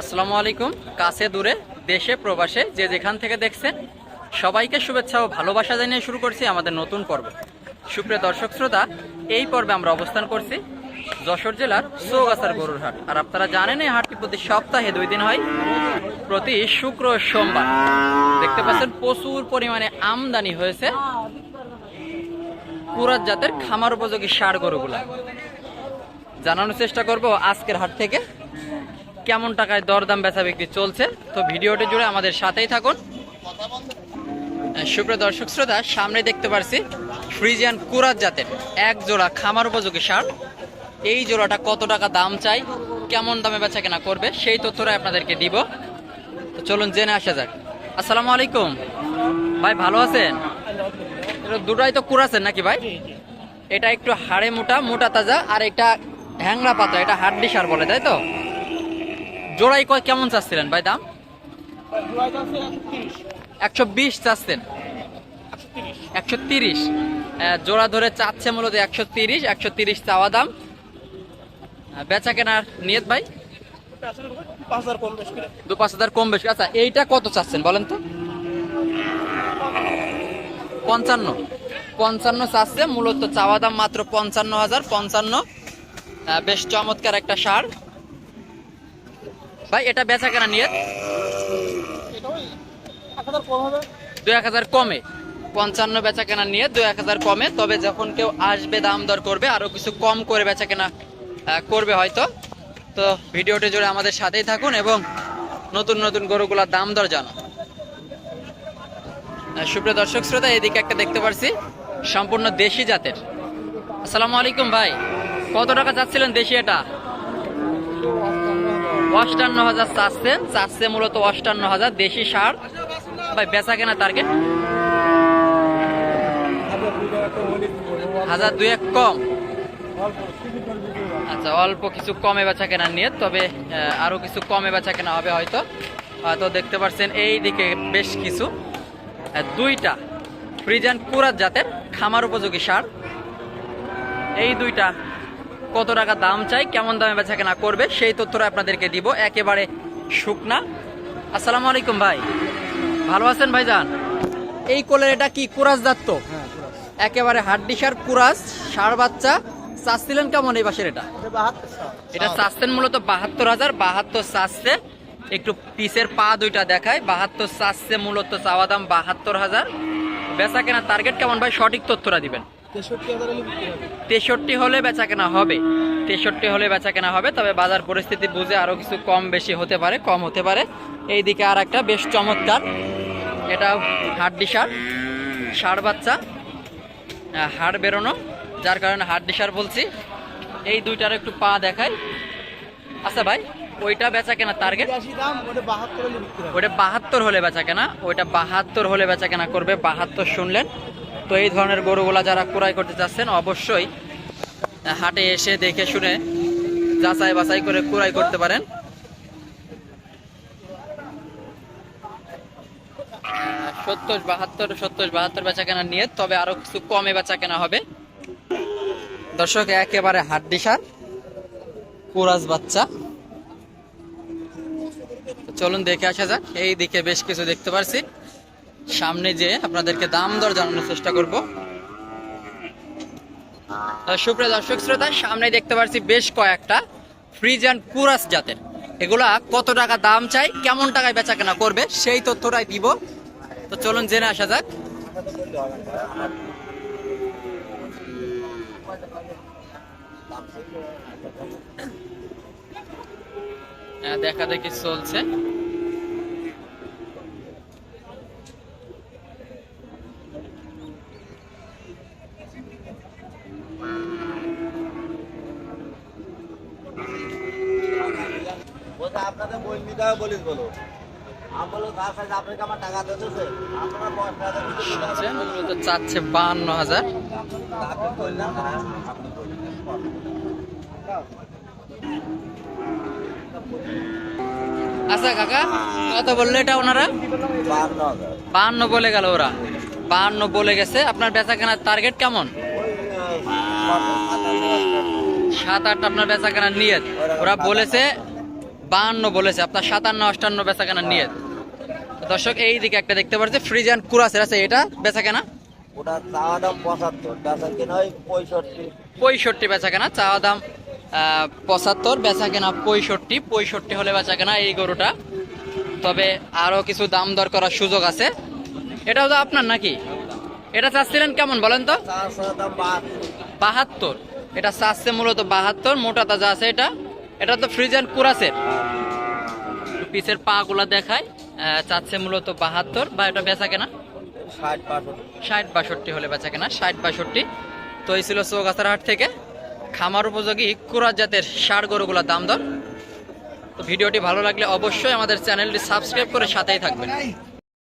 আসসালামু আলাইকুম। কাছে দূরে, দেশে, প্রবাসে, যে যেখান থেকে দেখছেন, সবাইকে শুভেচ্ছা ও ভালোবাসা জানিয়ে শুরু করছি আমাদের নতুন পর্ব। সুপ্রিয় দর্শক শ্রোতা, এই পর্বে আমরা অবস্থান করছি যশোর জেলার চৌগাছার গরুর হাট। আর আপনারা জানেন, এই হাটটি প্রতি সপ্তাহে দুই দিন হয়, প্রতি শুক্র সোমবার। দেখতে পাচ্ছেন, প্রচুর পরিমাণে আমদানি হয়েছে পুরাত জাতের খামার উপযোগী সার গরুগুলা। জানানোর চেষ্টা করব আজকের হাট থেকে। কেমন টাকায় দরদাম বেচা বিক্রি চলছে? তো ভিডিওটি জুড়ে আমাদের সাথেই থাকুন। সুপ্রিয় দর্শক শ্রোতা সামনে দেখতে পারছি ফ্রিজিয়ান কুরাত জাতের এক জোড়া খামার উপযোগী সার এই জোড়াটা কত টাকা দাম চাই কেমন দামে বেচা কেনা করবে সেই তথ্যটা আপনাদেরকে দিব। তো চলুন জেনে আসা যাক। আসসালামু আলাইকুম। ভাই ভালো আছেন? দুটাই তো কুরাছেন নাকি ভাই? এটা একটু হাড়ে মোটা মোটা তাজা আর এটা হ্যাংরা পাতা এটা হাড্ডি সার বলে তাই তো? জোড়াই কয় কেমন চাচ্ছিলেন ভাই দাম? একশো বিশ চাচ্ছেন? একশো তিরিশ। জোড়া ধরে চাচ্ছে মূলত একশো তিরিশ একশো তিরিশ চাওয়া দাম। বেচা কেনার নিয়ত ভাই? দু পাঁচ হাজার কম বেশি আচ্ছা এইটা কত চাচ্ছেন বলেন তো? পঞ্চান্ন। পঞ্চান্ন চাচ্ছে মূলত চাওয়া দাম মাত্র পঞ্চান্ন হাজার পঞ্চান্ন। বেশ চমৎকার একটা সার। ভাই, এটা বেচা কেনা নিয়ে? দু এক হাজার কমে। পঞ্চান্ন বেচা কেনা নিয়ে দু এক হাজার কমে, তবে যখন কেউ আসবে, দাম দর করবে, আরও কিছু কম করে বেচা কেনা করবে হয়তো। তো ভিডিওটি জুড়ে আমাদের সাথেই থাকুন এবং নতুন নতুন গরুগুলার দাম দর জানো সুপ্রিয় দর্শক শ্রোতা, এদিকে একটা দেখতে পারছি, সম্পূর্ণ দেশি জাতের। আসসালামু আলাইকুম ভাই, কত টাকা চাচ্ছিলেন দেশি এটা? অষ্টান্ন হাজার চাচ্ছেন। চাচ্ছে মূলত অষ্টান্ন হাজার দেশি সার। ভাই বেচা কেনা টার্গেট হাজার দুই এক কম। আচ্ছা অল্প কিছু কমে বেচা কেনা নিয়ে তবে আহ, আরও কিছু কমে বেচা কেনা হবে হয়তো। হয়তো দেখতে পাচ্ছেন এই দিকে বেশ কিছু। দুইটা ফ্রিজান কুরাত জাতের খামার উপযোগী সার। এই দুইটা কত টাকা দাম চাই কেমন দামে বেচা কেনা করবে সেই তথ্যটা আপনাদেরকে দিব। একেবারে শুকনা। আসসালামু আলাইকুম ভাই। ভালো আছেন ভাইজান? এই কোলের এটা কি? কুরাস জাত তো? একেবারে হাড্ডি সার কুরাস সার বাচ্চা। চাচ্ছিলেন কেমন এই বাসের এটা? এটা চাচ্ছেন মূলত বাহাত্তর হাজার বাহাত্তর চাচ্ছে। একটু পিসের পা দুইটা দেখায়। বাহাত্তর চাচ্ছে মূলত চাওয়া দাম বাহাত্তর হাজার। বেচা কেনা টার্গেট কেমন ভাই? সঠিক তথ্যটা দিবেন। তেষট্টি হলে বেচা কেনা হবে। তেষট্টি হলে বেচা কেনা হবে তবে বাজার পরিস্থিতি বুঝে আরও কিছু কম বেশি হতে পারে কম হতে পারে। এইদিকে আর একটা বেশ চমৎকার এটা হাড্ডি সার সার বাচ্চা হাড় বেরোনো যার কারণে হাড্ডি সার বলছি। এই দুইটার একটু পা দেখাই। আচ্ছা ভাই ওইটা বেচা কেনা টার্গেট ওইটা বাহাত্তর হলে বেচা কেনা ওইটা বাহাত্তর হলে বেচা কেনা করবে বাহাত্তর শুনলেন। তো এই ধরনের গরুগুলা যারা ক্রয় করতে চাচ্ছেন, অবশ্যই হাটে এসে দেখে শুনে যাচাই বাছাই করে ক্রয় করতে পারেন। সত্তর, বাহাত্তর সত্তর, বাহাত্তর বেচা কেনা নিয়ে, তবে আরও কিছু কমে বেচা কেনা হবে। দর্শক, একেবারে হাড্ডি সার কুরাজ বাচ্চা চলুন দেখে আসা যাক এই দিকে বেশ কিছু দেখতে পারছি। সামনে যে আপনাদেরকে দাম দর জানানোর চেষ্টা করব। সুপ্রিয় দর্শক শ্রোতা সামনে দেখতে পারছি বেশ কয়েকটা ফ্রিজ অ্যান্ড কুরাস জাতের। এগুলা কত টাকা দাম চাই কেমন টাকায় বেচা কেনা করবে সেই তথ্যটাই দিব। তো চলুন জেনে আসা যাক। হ্যাঁ, দেখা দেখি চলছে। বই নিতে হবে বলিস বলো। সাথে মূলত চাচ্ছে বাহান্ন হাজার। হ্যাঁ আচ্ছা কাকা কত বলল এটা ওনারা? বান্ন বাহান্ন বলে গেল ওরা। বাহান্ন বলে গেছে। আপনার বেচা কেনার টার্গেট কেমন সাত আট আপনার বেচা কেনার নিয়ত। ওরা বলেছে বাহান্ন বলেছে আপনার সাতান্ন অষ্টান্ন বেচা কেনা নিয়ে দর্শক এই দিকে একটা দেখতে পাচ্ছি ফ্রিজান কুরাসের আছে এটা বেচা কেনা ওটা চাওয়া দাম পঁচাত্তর বেচা কিনা ওই পঁয়ষট্টি। পঁয়ষট্টি বেচা কেনা চাওয়া দাম পঁচাত্তর বেচা কেনা পঁয়ষট্টি পঁয়ষট্টি হলে বেচা কেনা এই গরুটা। তবে আরও কিছু দাম দর করার সুযোগ আছে। এটাও তো আপনার নাকি? এটা চাচ্ছিলেন কেমন বলেন তো? বাহাত্তর। এটা চাচ্ছে মূলত বাহাত্তর মোটা তাজা আছে এটা। এটা তো ফ্রিজ অ্যান্ড কুরাসের। পিসের পা গুলা দেখায় চাচ্ছে মূলত বাহাত্তর বা এটা বেচা কেনা? ষাট বাষট্টি। হলে বেচা কেনা ষাট বাষট্টি। তো এই ছিল চৌগাছার হাট থেকে। খামার উপযোগী কুরাজ জাতের ষাট গরুগুলোর দাম দর। তো ভিডিওটি ভালো লাগলে অবশ্যই আমাদের চ্যানেলটি সাবস্ক্রাইব করে সাথেই থাকবেন।